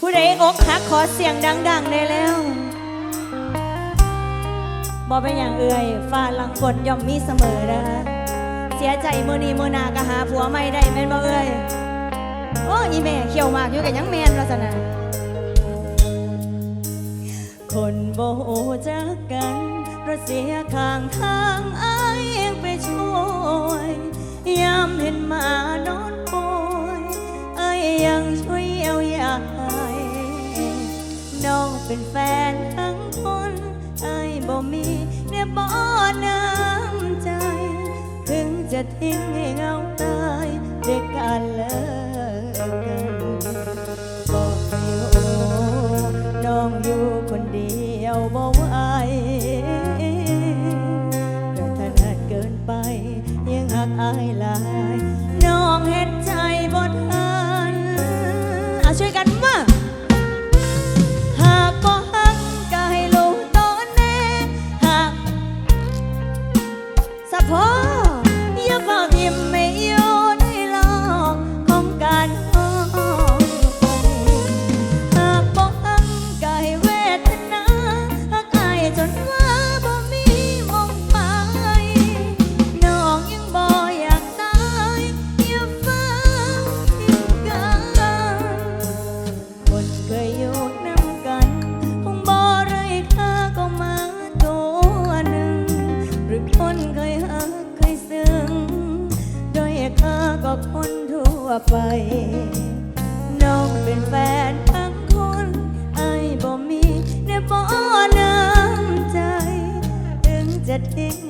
ผู้ใดอกหักขอเสียงดังๆได้แล้วบอกเป็นอย่างเอ่ยฟ้าลังฝนย่อมมีเสมอนะคะเสียใจมือนีมือนากะหาผัวไม่ได้แม่นบอกเอ่ยโอ้ยแม่เขียวมากอยู่กับยังแม่นลักษณะคนโบจักกันเราเสียข้างทางอายเองไปช่วยยามเห็นมานอนป่วยอายยังช่วยเยียวยา น้องเป็นแฟนทั้งคนไอ้บ่มีเนี่ยบ่น้ำใจ ถึงจะทิ้งให้เงาตายเด็กยการเลิกกันบอกไห้โอ้น้องอยู่คนเดียวบ่ไหวกระทันหันเกินไป ยังหักอายลาย sing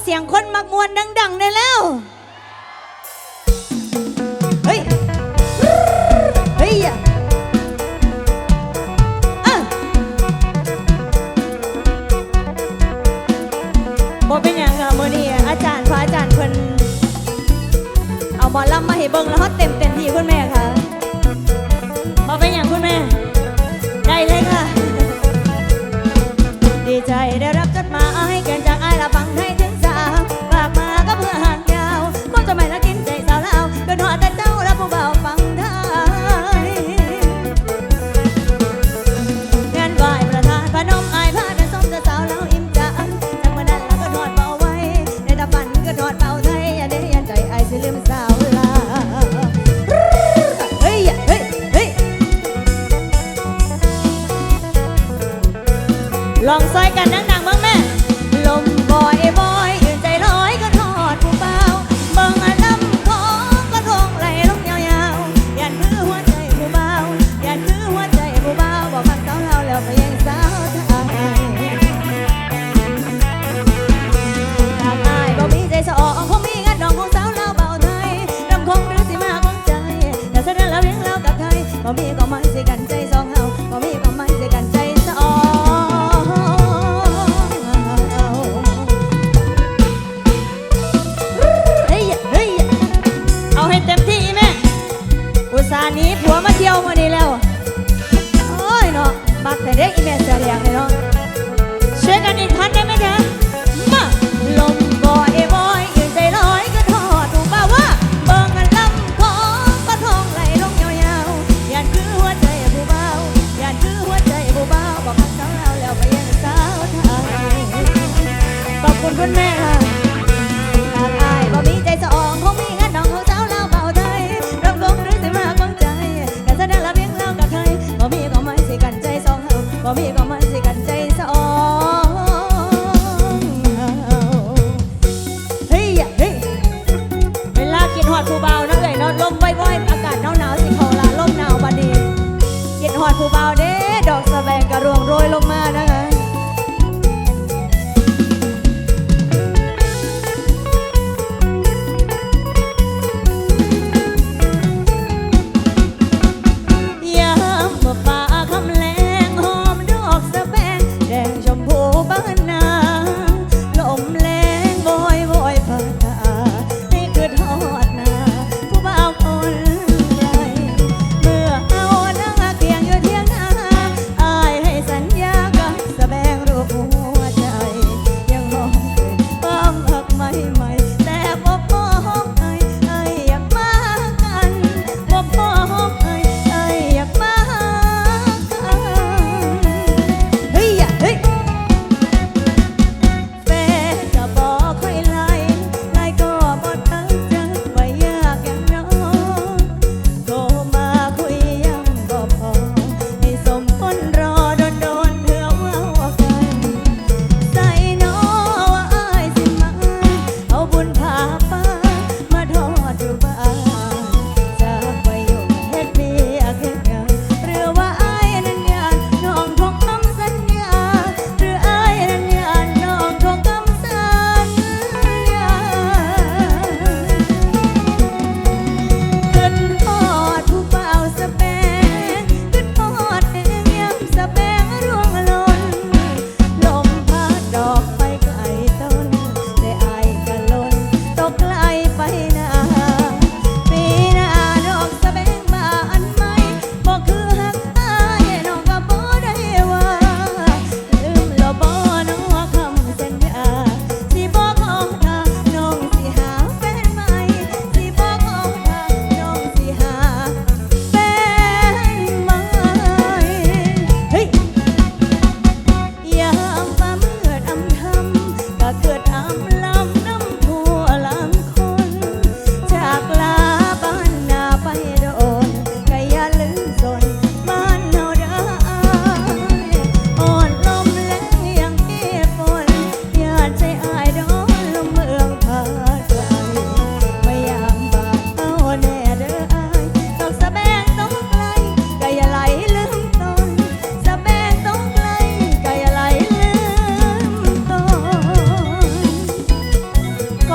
เสียงคนมักมวนดังๆได้แล้ว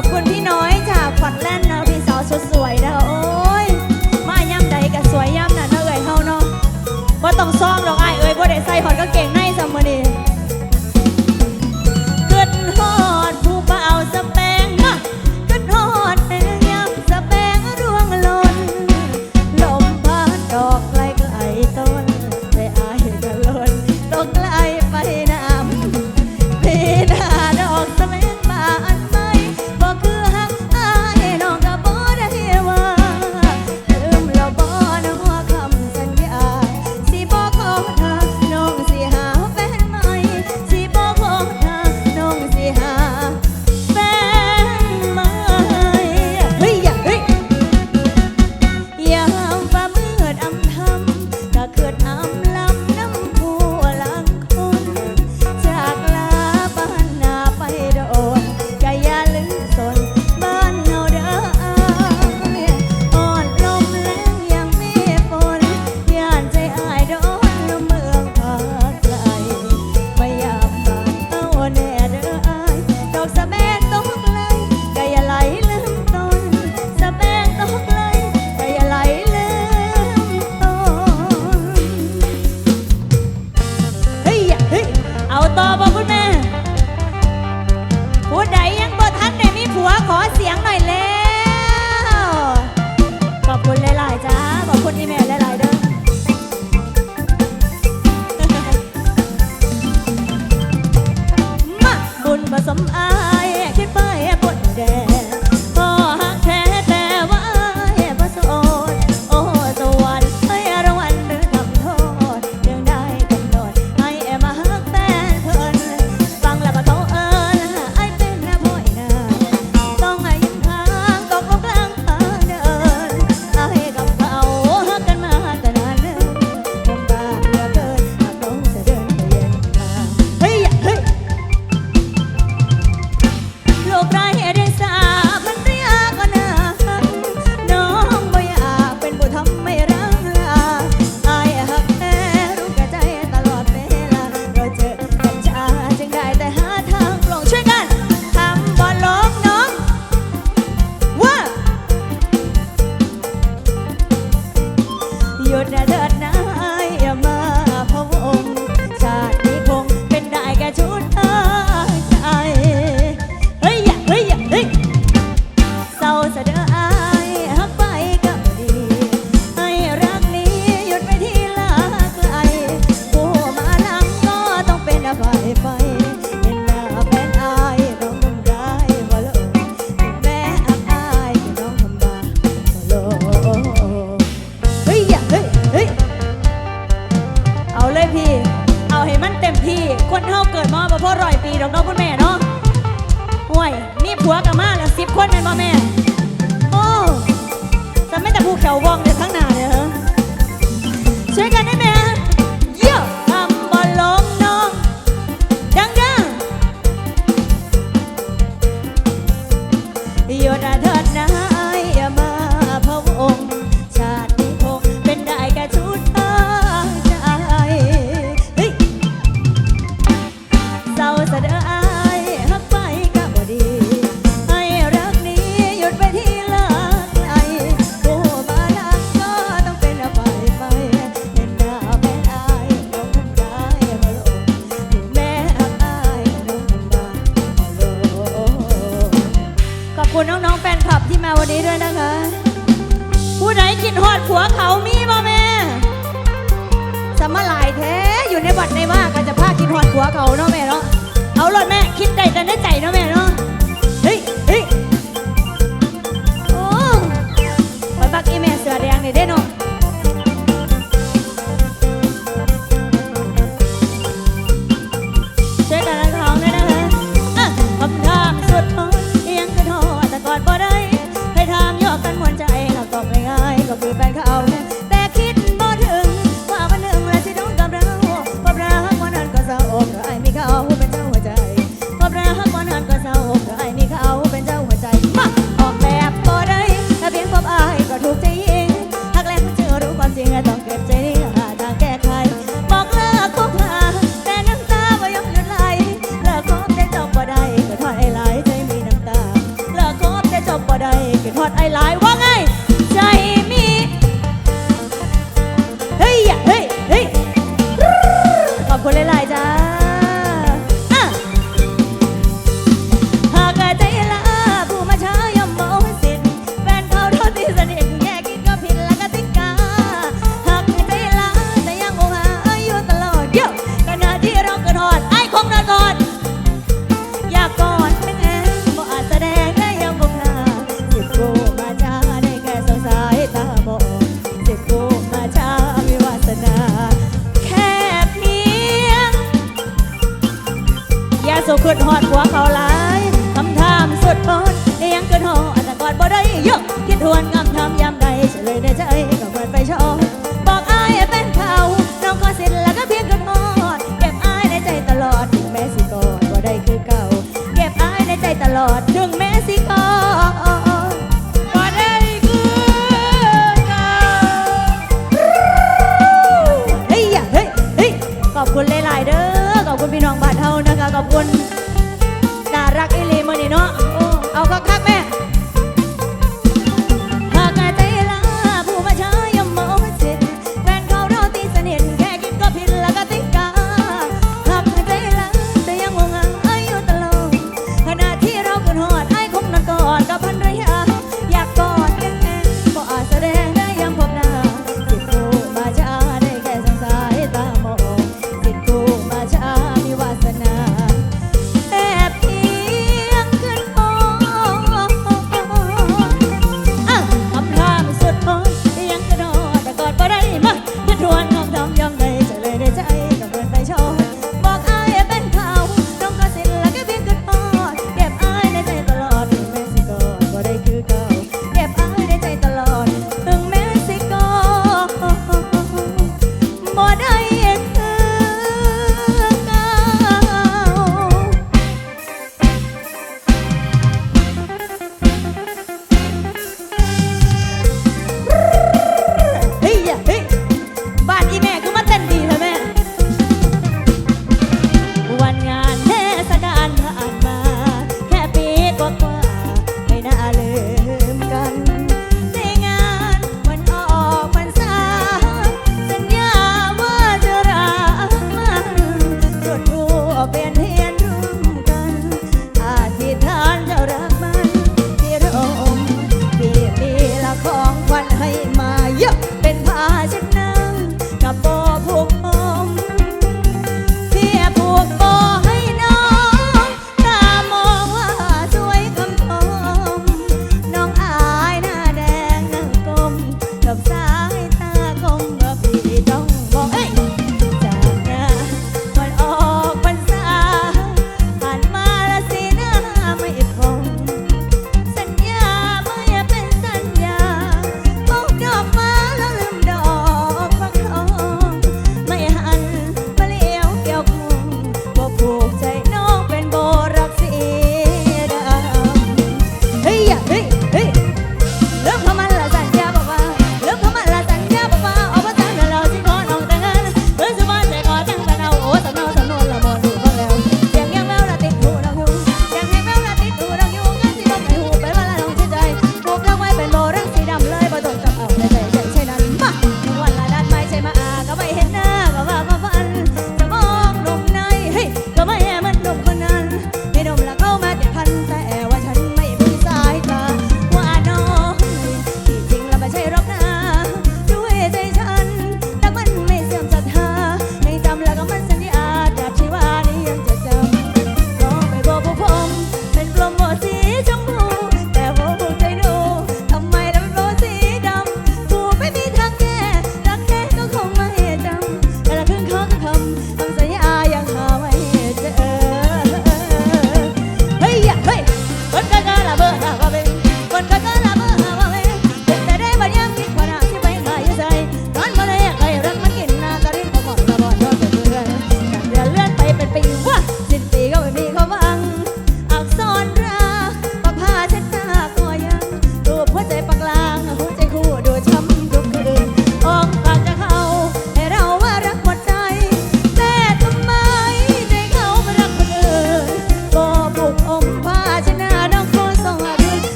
ขอบคุณ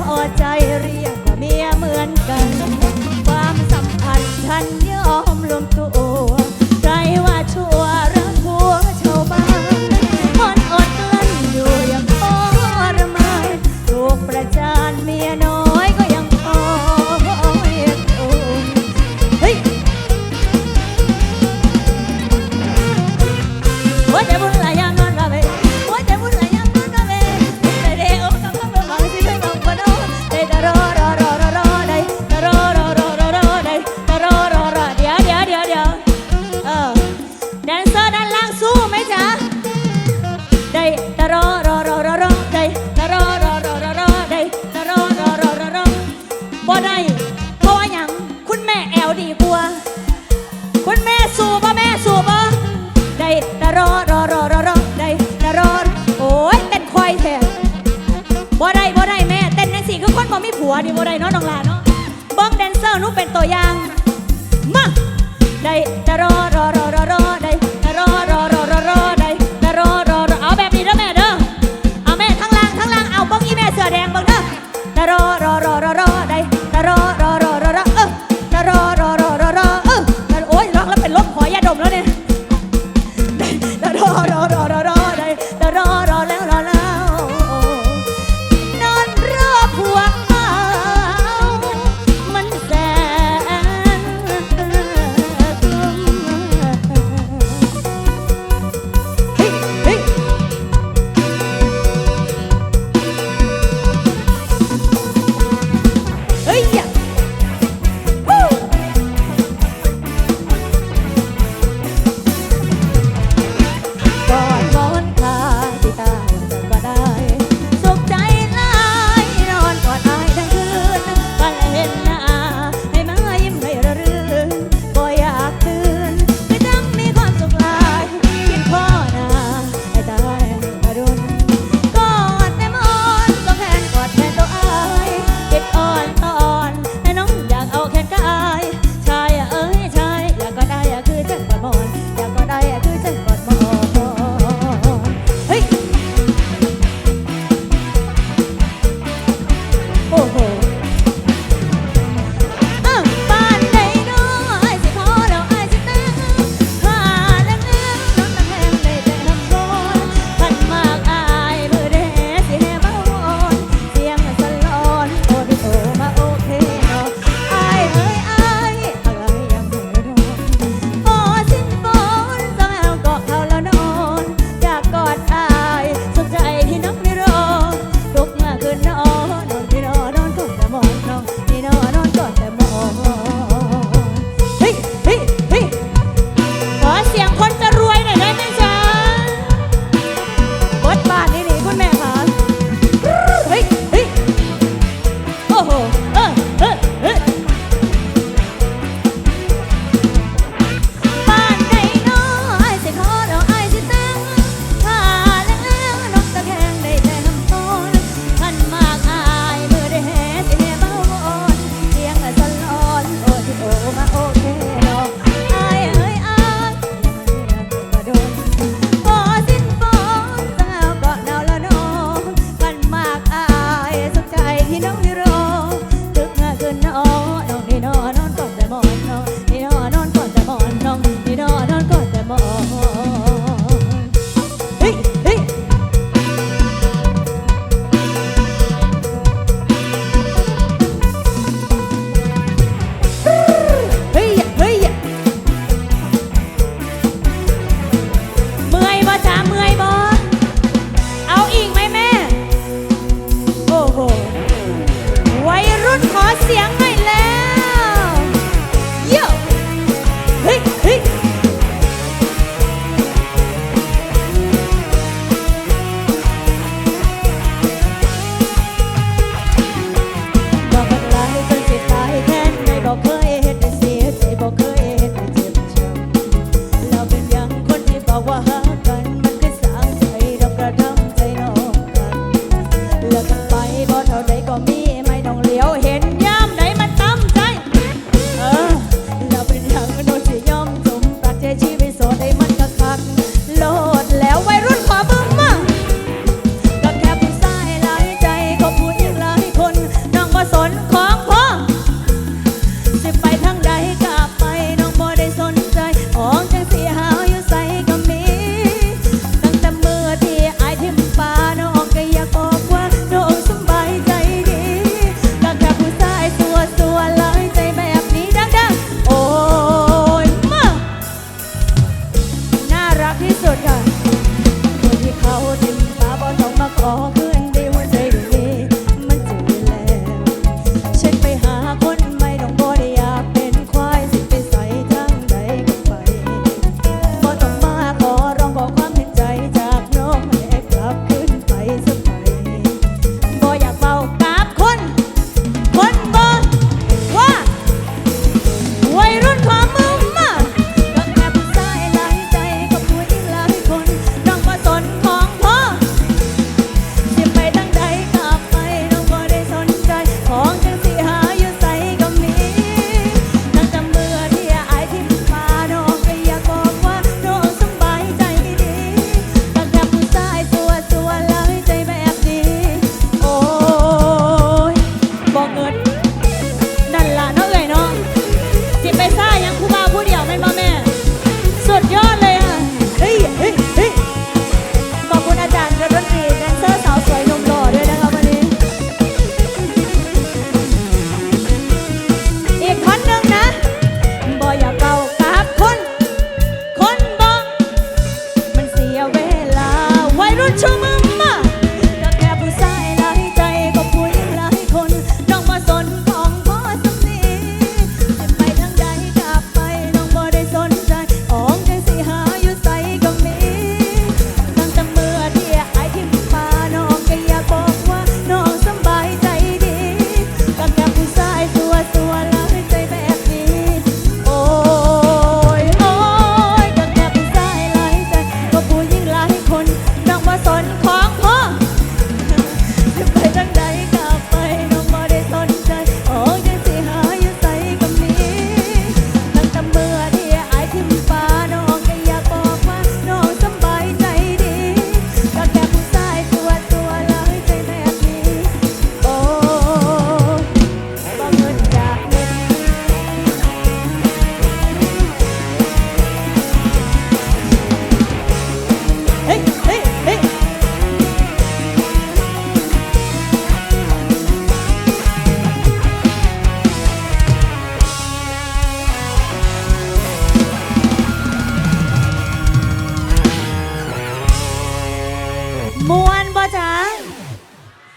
พอใจเรียกว่าเมียเหมือนกัน ความสัมพันธ์ฉัน